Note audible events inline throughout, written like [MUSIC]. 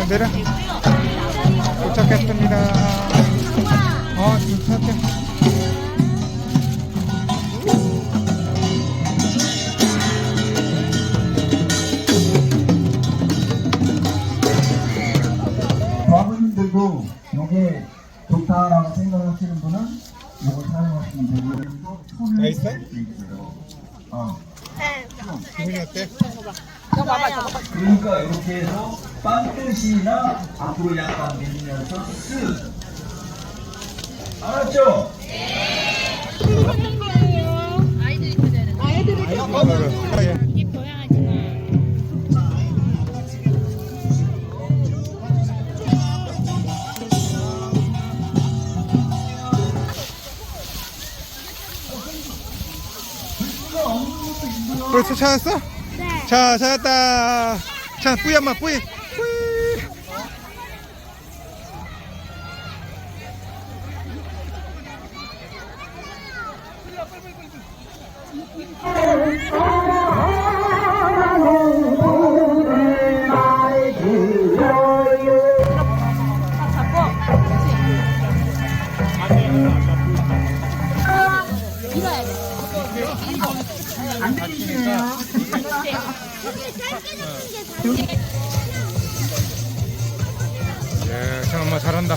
자, 내려. 도착했습니다. 어, 도착해. 아버님들도 이게 좋다라고 생각하시는 분은 이거 사용하시면 되고 손을 있어요. 어. 그러니까 이렇게 해서 빵뜻이나 앞으로 약간 밀면서 쓱 알았죠? 어, 예. 벌써 찾았어? 네. 자, 찾았다. 자, 뿌이 뿌이. 뿌이. 예, 참 엄마 잘한다.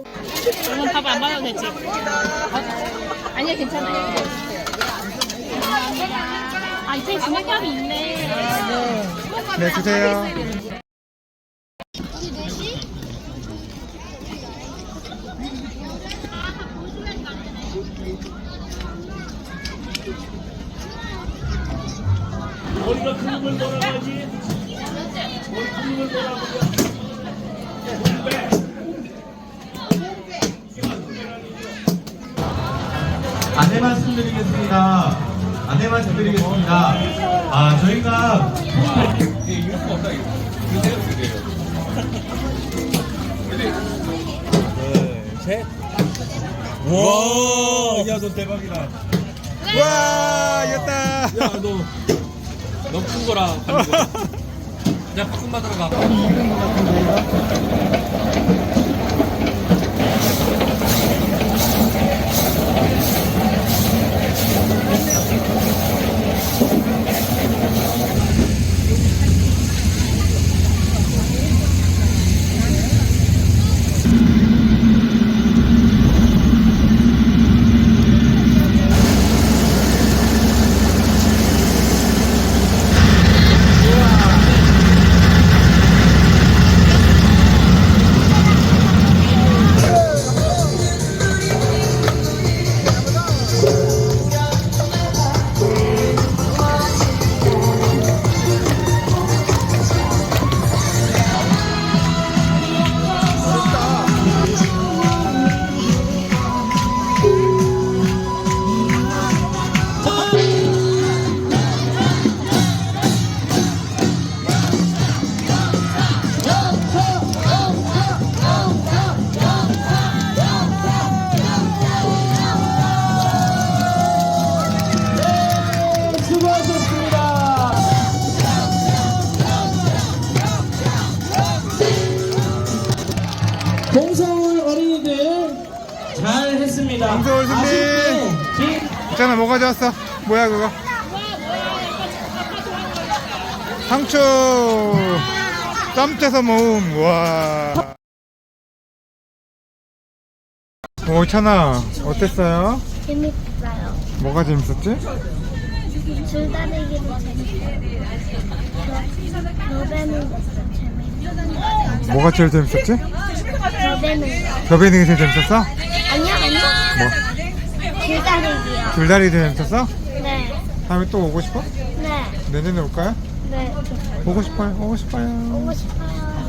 이건 밥안 받아도 되지? 아니야 괜찮아. 아 이쪽에 주먹밥이 있네. 네, 주세요. 안내 말씀드리겠습니다. 안내 말씀드리겠습니다. 아, 저희가 와, 야, 너 대박이다. 와, 이겼다. 야, 너, 너 큰 거라. 하는 거. [LAUGHS] 야, 바꾼 받으러 가. 동서울 어린이들 잘 했습니다. 동서울 승리! 아쉽게 있잖아, 뭐 가져왔어? 뭐야, 그거? 상추! 짬째서 모음, 와. 오, 찬아, 어땠어요? 재밌어요. 뭐가 재밌었지? 줄다리기도 재밌어요. 것도 재밌어요. 뭐가 제일 재밌었지? 게 제일 재밌었어? 아니요, 아니요. 뭐? 줄다리기요. 줄다리 제일 재밌었어? 네, 다음에 또 오고 싶어? 네, 내년에 올까요? 네. 오고 싶어요, 오고 싶어요. 오고 싶어요.